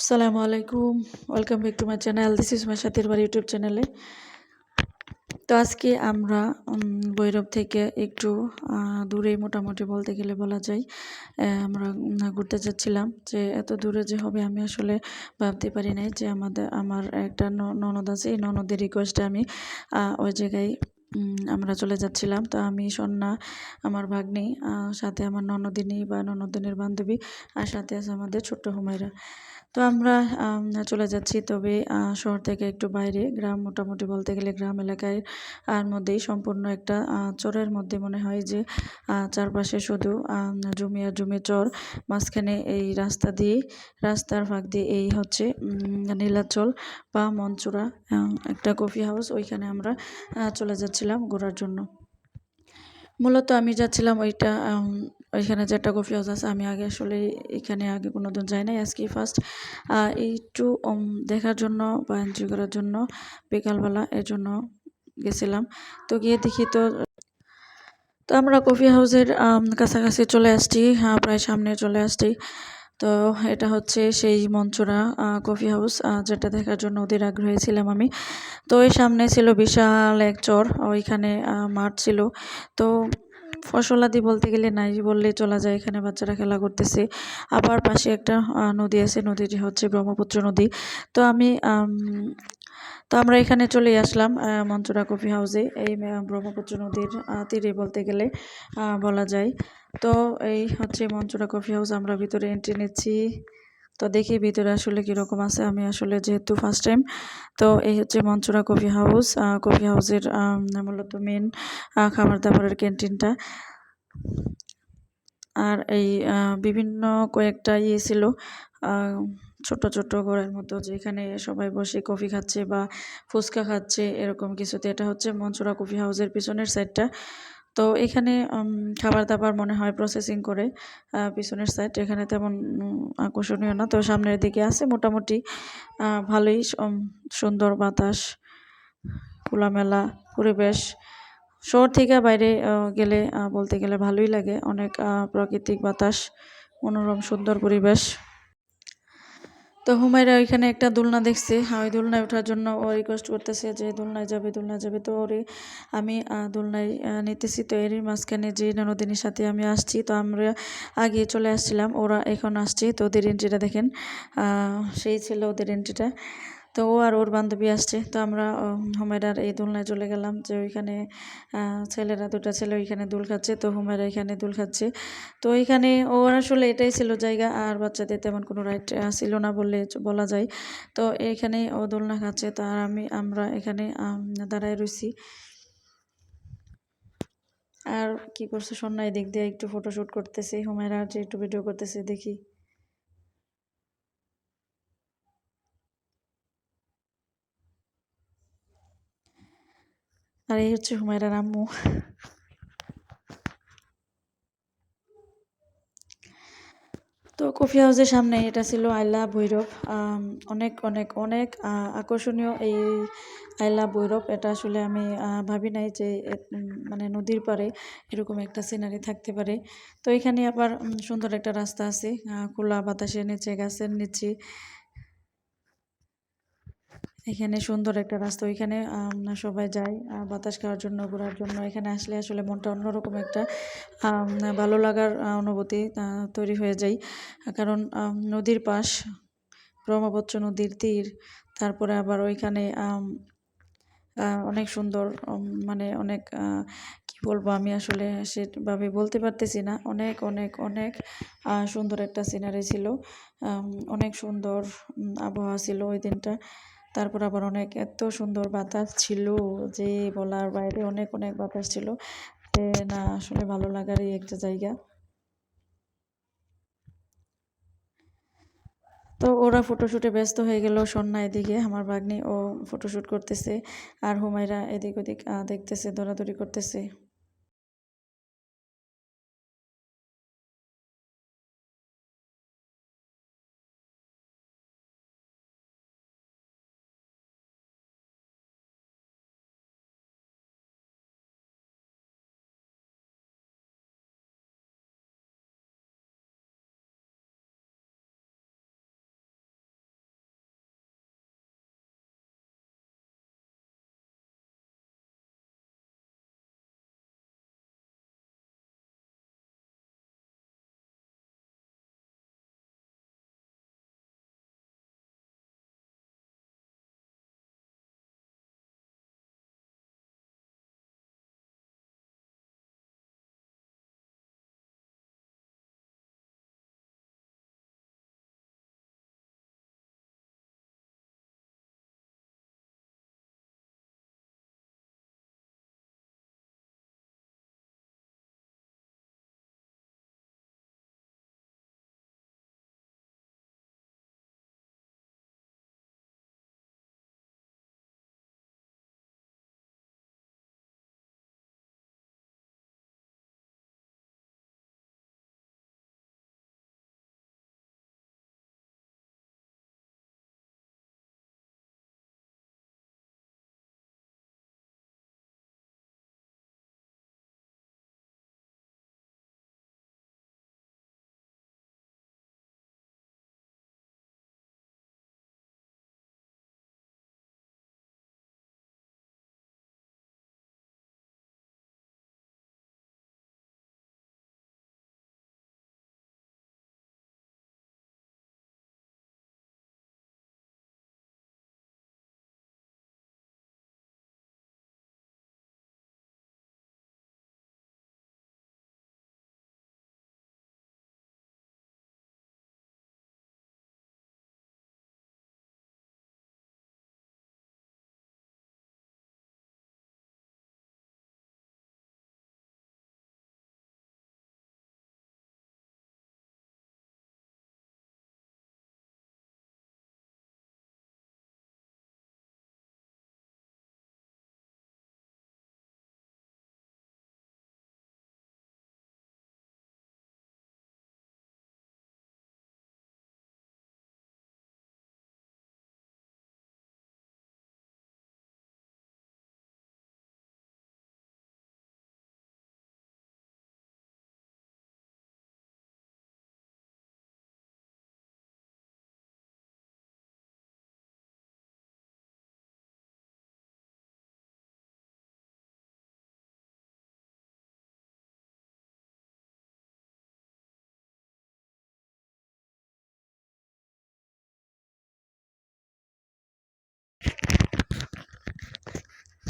আসসালামু আলাইকুম। Welcome back to my channel this is my সাথের বাড়ি ইউটিউব চ্যানেলে তো আজকে আমরা ভৈরব থেকে একটু দূরেই মোটামুটি বলতে গেলে বলা যায় আমরা ঘুরতে যাচ্ছিলাম। যে এত দূরে যে হবে আমি আসলে ভাবতে পারি নাই যে আমাদের, আমার একটা ননদ আছে, এই ননদের রিকোয়েস্টে আমি ওই জায়গায় আমরা চলে যাচ্ছিলাম। তো আমি, সন্না, আমার ভাগ্নি সাথে আমার ননদিনী বা ননদিনের বান্ধবী, আর সাথে আছে আমাদের ছোট্ট হুমায়রা। তো আমরা চলে যাচ্ছি। তবে শহর থেকে একটু বাইরে। গ্রাম মোটামুটি বলতে গেলে গ্রাম এলাকায়, আর মধ্যেই সম্পূর্ণ একটা চরের মধ্যে মনে হয় যে চারপাশে শুধু জমি আর জমি চর। মাঝখানে এই রাস্তা দিয়ে, রাস্তার ফাঁক দিয়ে এই হচ্ছে নীলাচল বা মঞ্চুরা একটা কফি হাউস। ওইখানে আমরা চলে যাচ্ছিলাম ঘোরার জন্য। মূলত আমি যাচ্ছিলাম ওইটা ওইখানে যে একটা কফি হাউস আছে, আমি আগে আসলে এখানে আগে কোনোদিন যাই নাই আজকে ফার্স্ট একটু দেখার জন্য বা এনজয় করার জন্য বিকালবেলা এর জন্য গেছিলাম। তো গিয়ে দেখি তো তো আমরা কফি হাউসের কাছাকাছি চলে আসছি হ্যাঁ প্রায় সামনে চলে আসছি। তো এটা হচ্ছে সেই মঞ্চরা কফি হাউস যেটা দেখার জন্য ওদের আগ্রহী ছিলাম আমি। তো ওই সামনে ছিল বিশাল এক চর, ওইখানে মাঠ ছিল। তো ফসলাদি বলতে গেলে নাই বললে চলা যায়। এখানে বাচ্চারা খেলা করতেছে। আবার পাশে একটা নদী আছে। নদীটি হচ্ছে ব্রহ্মপুত্র নদী। তো আমি তো আমরা এখানে চলে আসলাম মঞ্চুরা কফি হাউসে। এই ব্রহ্মপুত্র নদীর তীরে বলতে গেলে বলা যায়। তো এই হচ্ছে মঞ্চরা কফি হাউস। আমরা ভিতরে এন্ট্রি নিচ্ছি। তো দেখি ভিতরে আসলে কীরকম আছে। আমি আসলে যেহেতু ফার্স্ট টাইম তো এই হচ্ছে মঞ্চুরা কফি হাউস। কফি হাউসের মূলত মেন খাবার দাবারের ক্যান্টিনটা আর এই বিভিন্ন কয়েকটা ইয়ে ছিল ছোট ছোট ঘরের মতো, যেখানে সবাই বসে কফি খাচ্ছে বা ফুচকা খাচ্ছে, এরকম কিছুতে। এটা হচ্ছে মঞ্চুরা কফি হাউসের পিছনের সাইডটা তো এখানে খাবার দাবার মনে হয় প্রসেসিং করে পিছনের সাইড এখানে তেমন আকর্ষণীয় না। তো সামনের দিকে আছে মোটামুটি ভালোই সুন্দর বাতাস, খোলামেলা পরিবেশ। শহর থেকে বাইরে গেলে বলতে গেলে ভালোই লাগে। অনেক প্রাকৃতিক বাতাস, মনোরম সুন্দর পরিবেশ। তো হুমায়রা ওইখানে একটা দোলনা দেখছে। ওই দোলনায় ওঠার জন্য ও রিকোয়েস্ট করতেছে যে দোলনায় যাবে দোলনায় যাবে। তো ওরে আমি দুলনায় নিতেছি। তো এরই মাঝখানে যে ননদিনীর সাথে আমি আসছি। তো আমরা আগে চলে আসছিলাম। ওরা এখন আসছে। তো ওদের এন্ট্রিটা দেখেন। সেই ছিল ওদের এন্ট্রিটা তো ও আর ওর বান্ধবী আসছে। তো আমরা উম, হুমায়রার এই দোলনায় চলে গেলাম যে ওইখানে ছেলেরা দুটা ছেলে ওইখানে দোল খাচ্ছে। তো হুমায়রা এখানে দোল খাচ্ছে। তো ওইখানে ওর আসলে এটাই ছিল জায়গা। আর বাচ্চাদের তেমন কোনো রাইট ছিল না বললে বলা যায়। তো এখানে ও দোলনা খাচ্ছে। তো আর আমি আমরা এখানে দাঁড়ায় রইছি। আর কি করছে সন্ধ্যা দিক দিয়ে একটু ফটোশ্যুট করতেছি। হুমায়রা যে একটু ভিডিও করতেছে দেখি। আর, এই হচ্ছে হুমায়রার আম্মু তো কফি হাউসের সামনে এটা ছিল আইলা ভৈরব অনেক অনেক অনেক আকর্ষণীয় এই আইলা ভৈরব এটা আসলে আমি ভাবি নাই যে মানে নদীর পারে এরকম একটা সিনারি থাকতে পারে। তো এখানে আবার সুন্দর একটা রাস্তা আছে। খোলা বাতাসের নিচে গাছের নিচে এখানে সুন্দর একটা রাস্তা। ওইখানে আম, সবাই যায় বাতাস খাওয়ার জন্য ঘোরার জন্য। এখানে আসলে আসলে মনটা অন্যরকম একটা ভালো লাগার অনুভূতি তৈরি হয়ে যায়। কারণ নদীর পাশ ব্রহ্মপুত্র নদীর তীর তারপরে আবার ওইখানে অনেক সুন্দর মানে অনেক কি বলব আমি আসলে সেভাবে বলতে পারতেছি না। অনেক অনেক অনেক সুন্দর একটা সিনারি ছিল। অনেক সুন্দর আবহাওয়া ছিল ওই দিনটা। তারপর আবার অনেক এত সুন্দর বাতাস ছিল যে বলার বাইরে অনেক অনেক বাতাস ছিল। না, আসলে ভালো লাগারই একটা জায়গা। তো ওরা ফটোশ্যুটে ব্যস্ত হয়ে গেল সন্ধ্যা এদিকে, আমার ভাগ্নি ও ফটোশ্যুট করতেছে। আর হুমায়রা এদিক ওদিক দেখতেছে, দৌড়াদৌড়ি করতেছে।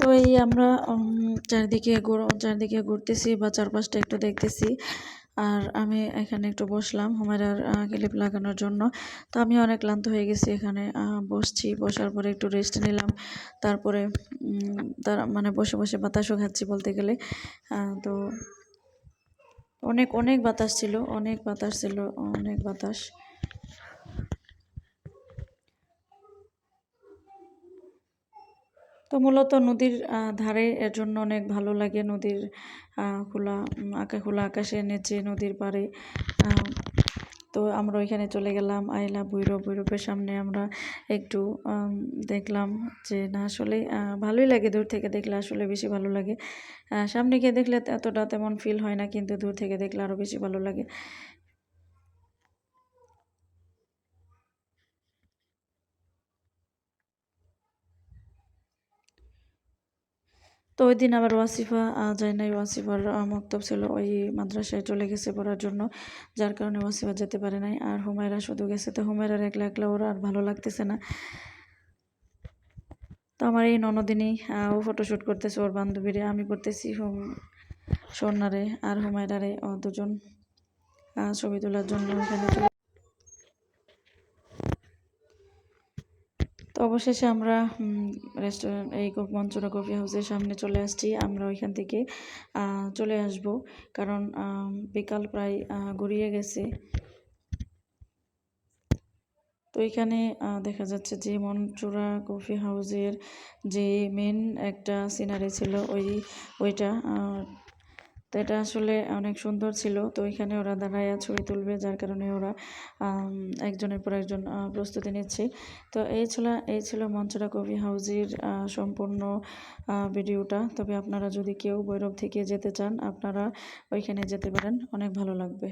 তো এই আমরা চারদিকে চারদিকে ঘুরতেছি বা চারপাশটা একটু দেখতেছি। আর আমি এখানে একটু বসলাম হুমায়রার ক্লিপ লাগানোর জন্য। তো আমি অনেক ক্লান্ত হয়ে গেছি এখানে বসছি। বসার পরে একটু রেস্ট নিলাম। তারপরে তার মানে বসে বসে বাতাসও খাচ্ছি বলতে গেলে। তো অনেক অনেক বাতাস ছিল, অনেক বাতাস ছিল, অনেক বাতাস। তো মূলত নদীর ধারে এর জন্য অনেক ভালো লাগে। নদীর খোলা আকা, খোলা আকাশের নিচে নদীর পাড়ে। তো আমরা ওইখানে চলে গেলাম, আইলা ভৈরব। ভৈরবের সামনে আমরা একটু দেখলাম যে না, আসলে ভালোই লাগে দূর থেকে দেখলে, আসলে বেশি ভালো লাগে। সামনে গিয়ে দেখলে এতটা তেমন ফিল হয় না, কিন্তু দূর থেকে দেখলে আরও বেশি ভালো লাগে। তো ওই দিন আবার ওয়াসিফা যায় নাই। ওয়াসিফার মক্তব ছিল ওই মাদ্রাসায় চলে গেছে পড়ার জন্য যার কারণে ওয়াসিফা যেতে পারে নাই। আর হুমায়রা শুধু গেছে তো হুমায়রার একলা একলা ওরা আর ভালো লাগতেছে না। তো আমার এই ননদিনী আহ, ও ফটোশ্যুট করতেছে ওর বান্ধবীরে আমি করতেছি হুম স্বর্ণারে আর হুমায়রারে ও দুজন ছবি তোলার জন্য ওখানে চলে তো অবশেষে আমরা রেস্টুরেন্ট এই মঞ্চুরা কফি হাউসের সামনে চলে আসছি। আমরা ওইখান থেকে চলে আসব। কারণ বিকাল প্রায় গড়িয়ে গেছে। তো এখানে দেখা যাচ্ছে যে মনচুরা কফি হাউসের যে মেন একটা সিনারি ছিল, ওই, ওইটা তো এটা আসলে অনেক সুন্দর ছিল। তো এখানে ওরা দাঁড়ায় ছবি তুলবে, যার কারণে ওরা একজনের পর একজন প্রস্তুতি নিচ্ছে। তো এই ছিল এই ছিল মঞ্চরা কবি হাউজির সম্পূর্ণ ভিডিওটা। তবে আপনারা যদি কেউ বৈরব থেকে যেতে চান, আপনারা ওইখানে যেতে পারেন। অনেক ভালো লাগবে।